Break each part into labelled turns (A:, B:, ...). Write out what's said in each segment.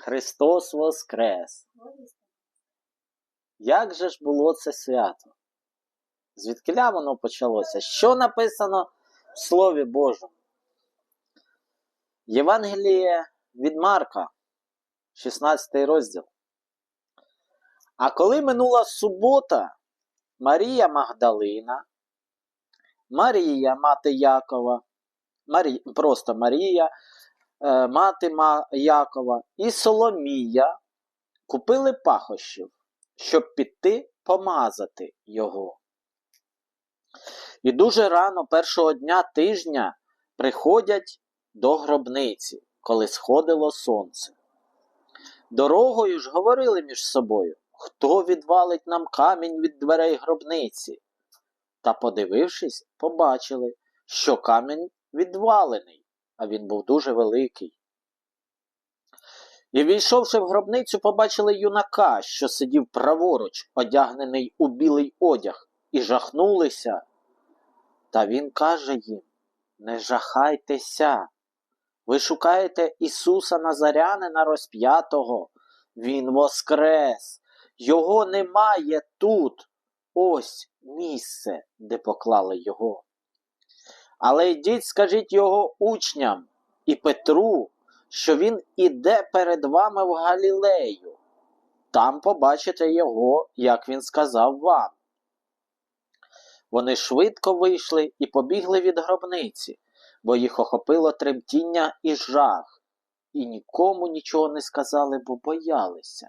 A: Христос Воскрес! Як же ж було це свято? Звідкиля воно почалося? Що написано в Слові Божому? Євангеліє від Марка, 16 розділ. А коли минула субота, Марія Магдалина, Марія, мати Якова, Марі... просто Марія, мати Якова і Соломія купили пахощів, щоб піти помазати його. І дуже рано першого дня тижня приходять до гробниці, коли сходило сонце. Дорогою ж говорили між собою, хто відвалить нам камінь від дверей гробниці. Та, подивившись, побачили, що камінь відвалений, а він був дуже великий. І, війшовши в гробницю, побачили юнака, що сидів праворуч, одягнений у білий одяг, і жахнулися. Та він каже їм: Не жахайтеся. Ви шукаєте Ісуса Назарянина розп'ятого. Він воскрес. Його немає тут. Ось місце, де поклали його. Але йдіть, скажіть його учням і Петру, що він іде перед вами в Галілею. Там побачите його, як він сказав вам. Вони швидко вийшли і побігли від гробниці, бо їх охопило тремтіння і жах, і нікому нічого не сказали, бо боялися.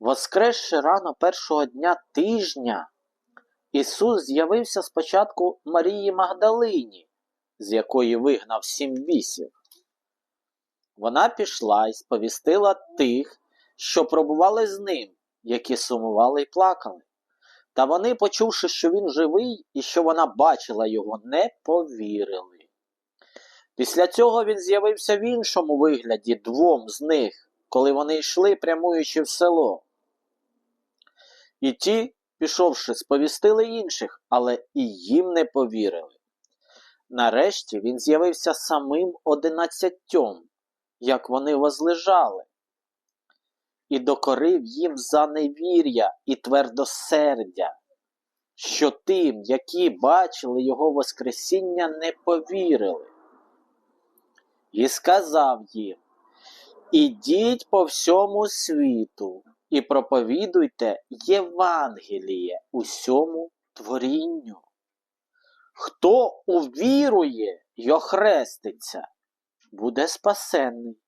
A: Воскресши рано першого дня тижня, Ісус з'явився спочатку Марії Магдалині, з якої вигнав сім вісів. Вона пішла і сповістила тих, що пробували з ним, які сумували й плакали. Та вони, почувши, що він живий і що вона бачила його, не повірили. Після цього він з'явився в іншому вигляді двом з них, коли вони йшли, прямуючи в село. І ті, пішовши, сповістили інших, але і їм не повірили. Нарешті він з'явився самим одинадцятьом, як вони возлежали, і докорив їм за невір'я і твердосердя, що тим, які бачили його Воскресіння, не повірили. І сказав їм: Ідіть по всьому світу і проповідуйте Євангеліє усьому творінню. Хто увірує й охреститься, буде спасенний,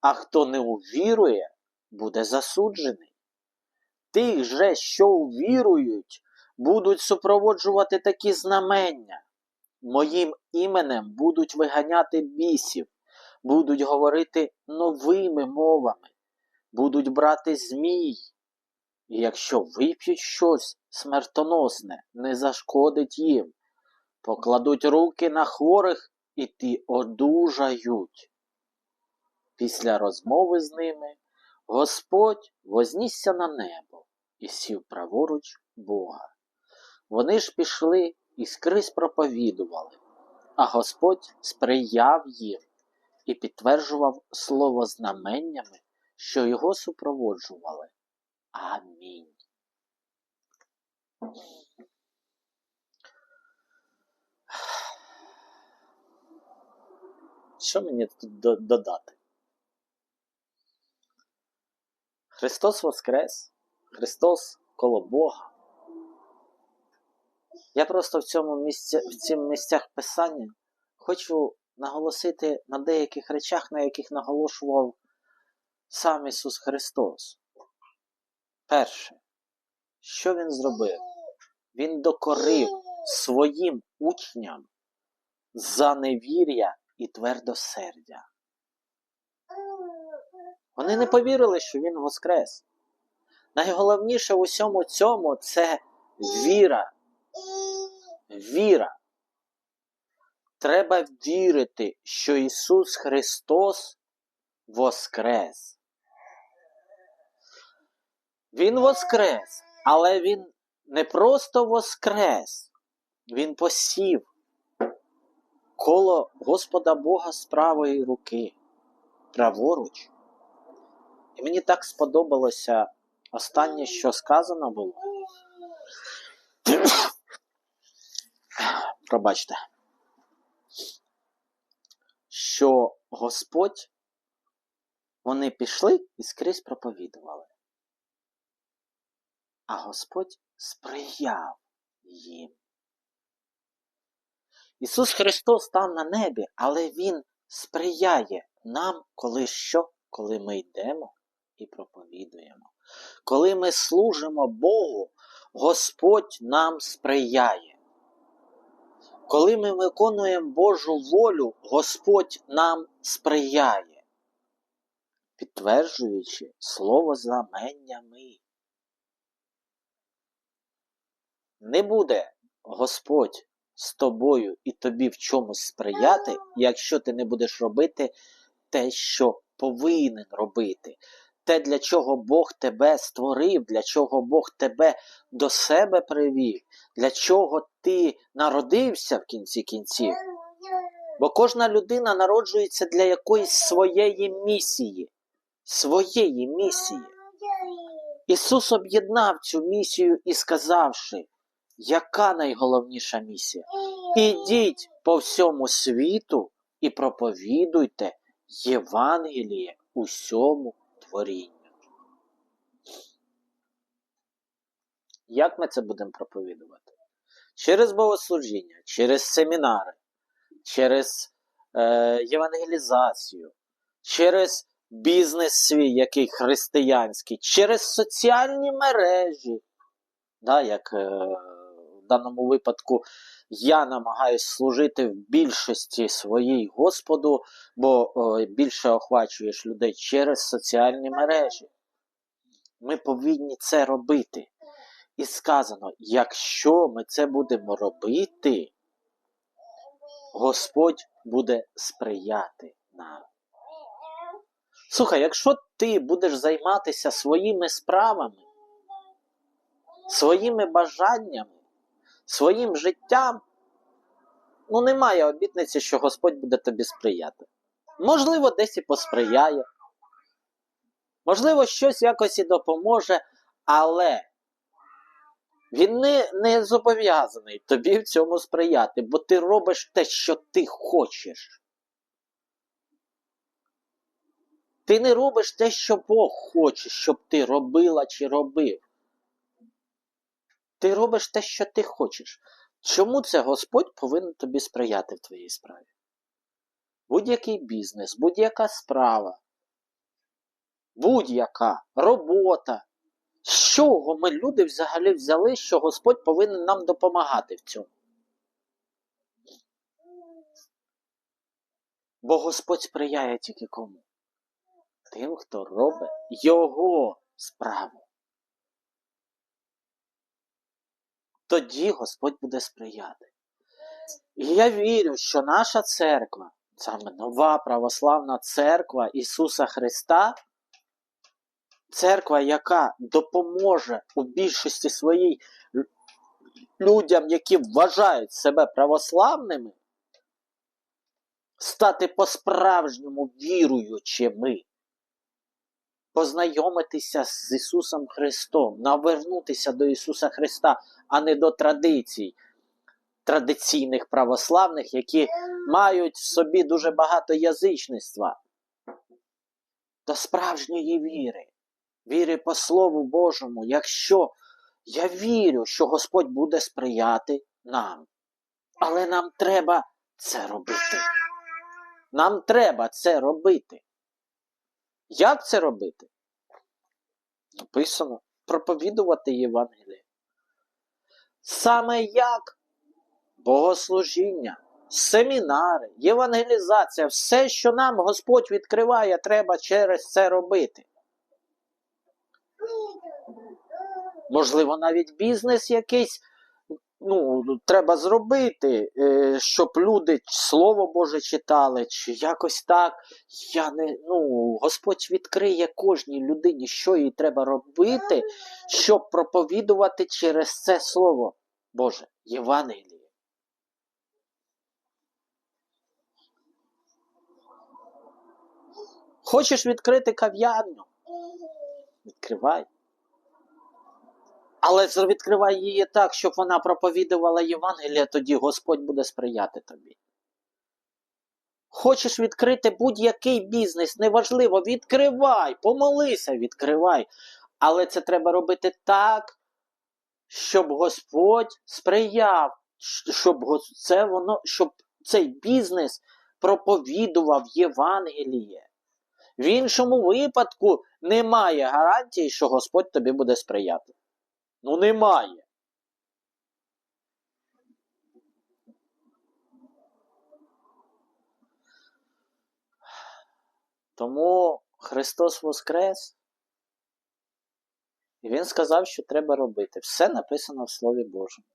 A: а хто не увірує, буде засуджений. Тих же, що увірують, будуть супроводжувати такі знамення. Моїм іменем будуть виганяти бісів, будуть говорити новими мовами, будуть брати змій. І якщо вип'ють щось смертоносне, не зашкодить їм, покладуть руки на хворих і ті одужають. Після розмови з ними Господь вознісся на небо і сів праворуч Бога. Вони ж пішли і скрізь проповідували, а Господь сприяв їм і підтверджував слово знаменнями, що його супроводжували. Амінь. Що мені тут додати? Христос Воскрес, Христос коло Бога. Я просто в цьому місці, в цих місцях писання хочу наголосити на деяких речах, на яких наголошував сам Ісус Христос. Перше, що Він зробив? Він докорив своїм учням за невір'я і твердосердя. Вони не повірили, що Він воскрес. Найголовніше в усьому цьому це віра. Віра. Треба вірити, що Ісус Христос воскрес. Він воскрес, але Він не просто воскрес, Він посів коло Господа Бога з правої руки, праворуч І мені так сподобалося останнє, що сказано було. Пробачте. Що Господь, вони пішли і скрізь проповідували. А Господь сприяв їм. Ісус Христос став на небі, але Він сприяє нам, коли що? Коли ми йдемо і проповідуємо. Коли ми служимо Богу, Господь нам сприяє. Коли ми виконуємо Божу волю, Господь нам сприяє, підтверджуючи слово знаменнями. Не буде Господь з тобою і тобі в чомусь сприяти, якщо ти не будеш робити те, що повинен робити. Те, для чого Бог тебе створив, для чого Бог тебе до себе привів, для чого ти народився в кінці кінців. Бо кожна людина народжується для якоїсь своєї місії. Своєї місії. Ісус об'єднав цю місію і сказавши, яка найголовніша місія? Ідіть по всьому світу і проповідуйте Євангеліє усьому творінню. Як ми це будемо проповідувати? Через богослужіння, через семінари, через е, євангелізацію, через бізнес свій, який християнський, через соціальні мережі. Да, як е, в даному випадку я намагаюся служити в більшості своїй Господу, бо о, більше охвачуєш людей через соціальні мережі. Ми повинні це робити. І сказано, якщо ми це будемо робити, Господь буде сприяти нам. Слухай, якщо ти будеш займатися своїми справами, своїми бажаннями, своїм життям, ну немає обітниці, що Господь буде тобі сприяти. Можливо, десь і посприяє, можливо, щось якось і допоможе, але він не, не зобов'язаний тобі в цьому сприяти, бо ти робиш те, що ти хочеш. Ти не робиш те, що Бог хоче, щоб ти робила чи робив. Ти робиш те, що ти хочеш. Чому це Господь повинен тобі сприяти в твоїй справі? Будь-який бізнес, будь-яка справа, будь-яка робота. З чого ми люди взагалі взяли, що Господь повинен нам допомагати в цьому? Бо Господь сприяє тільки кому? Тим, хто робить Його справу. Тоді Господь буде сприяти. І я вірю, що наша церква, саме нова православна церква Ісуса Христа, церква, яка допоможе у більшості своїй людям, які вважають себе православними, стати по-справжньому віруючими, познайомитися з Ісусом Христом, навернутися до Ісуса Христа, а не до традицій традиційних православних, які мають в собі дуже багато язичництва, до справжньої віри, віри по Слову Божому, якщо я вірю, що Господь буде сприяти нам. Але нам треба це робити. Нам треба це робити. Як це робити? Написано проповідувати Євангеліє. Саме як богослужіння, семінари, євангелізація, все, що нам Господь відкриває, треба через це робити. Можливо, навіть бізнес якийсь ну, треба зробити, е, щоб люди Слово Боже читали, чи якось так. Я не, ну, Господь відкриє кожній людині, що їй треба робити, щоб проповідувати через це Слово Боже, Євангеліє. Хочеш відкрити кав'ярню? Відкривай. Але відкривай її так, щоб вона проповідувала Євангелія, тоді Господь буде сприяти тобі. Хочеш відкрити будь-який бізнес, неважливо, відкривай, помолися, відкривай. Але це треба робити так, щоб Господь сприяв, щоб це воно, щоб цей бізнес проповідував Євангеліє. В іншому випадку немає гарантії, що Господь тобі буде сприяти. Ну, немає. Тому Христос Воскрес. І Він сказав, що треба робити. Все написано в Слові Божому.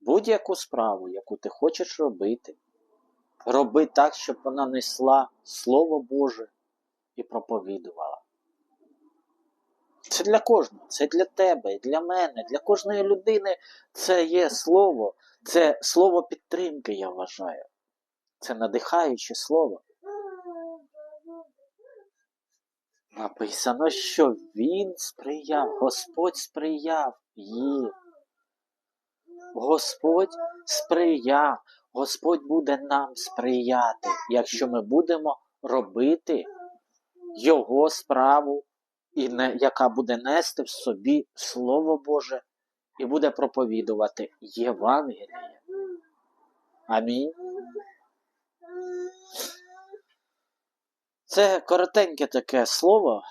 A: Будь-яку справу, яку ти хочеш робити, роби так, щоб вона несла Слово Боже і проповідувала. Це для кожного, це для тебе, для мене, для кожної людини це є слово, це слово підтримки, я вважаю. Це надихаюче слово. Написано, що Він сприяв, Господь сприяв їм. Господь сприяв, Господь буде нам сприяти, якщо ми будемо робити Його справу, і не, яка буде нести в собі Слово Боже і буде проповідувати Євангеліє. Амінь. Це коротеньке таке слово.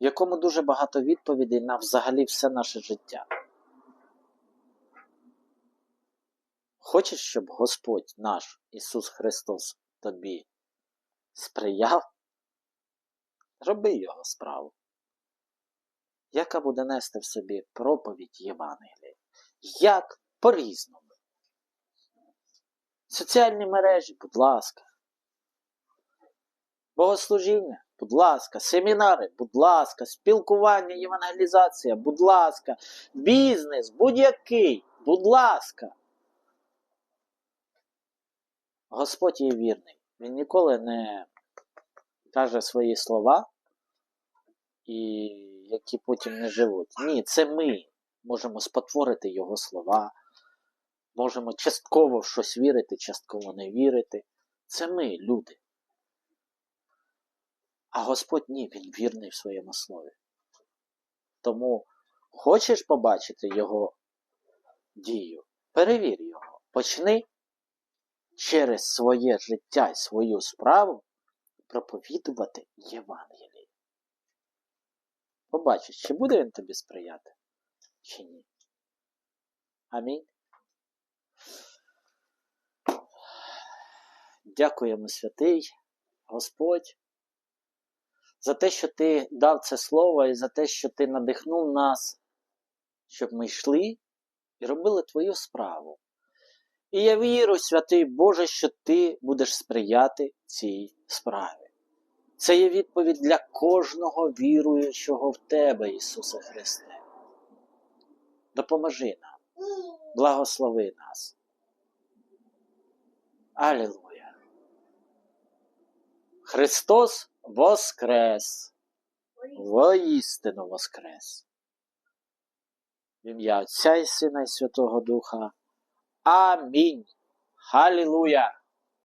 A: В якому дуже багато відповідей на взагалі все наше життя. Хочеш, щоб Господь наш Ісус Христос тобі сприяв? Роби Його справу, яка буде нести в собі проповідь Євангелія. Як по-різному. Соціальні мережі, будь ласка. Богослужіння, будь ласка, семінари, будь ласка, спілкування, євангелізація, будь ласка, бізнес, будь-який, будь ласка. Господь є вірний. Він ніколи не каже свої слова, і які потім не живуть. Ні, це ми можемо спотворити його слова, можемо частково в щось вірити, частково не вірити. Це ми, люди. А Господь ні, він вірний в своєму слові. Тому хочеш побачити його дію, перевір його. Почни через своє життя і свою справу проповідувати Євангеліє. Побачиш, чи буде він тобі сприяти, чи ні. Амінь. Дякуємо, святий Господь, за те, що ти дав це слово і за те, що ти надихнув нас, щоб ми йшли і робили твою справу. І я вірю, святий Боже, що ти будеш сприяти цій справі. Це є відповідь для кожного віруючого в Тебе, Ісусе Христе. Допоможи нам, благослови нас. Алілуя. Христос Воскрес! Воістину Воскрес! В ім'я Отця і Сина і Святого Духа. Амінь. Халілуя!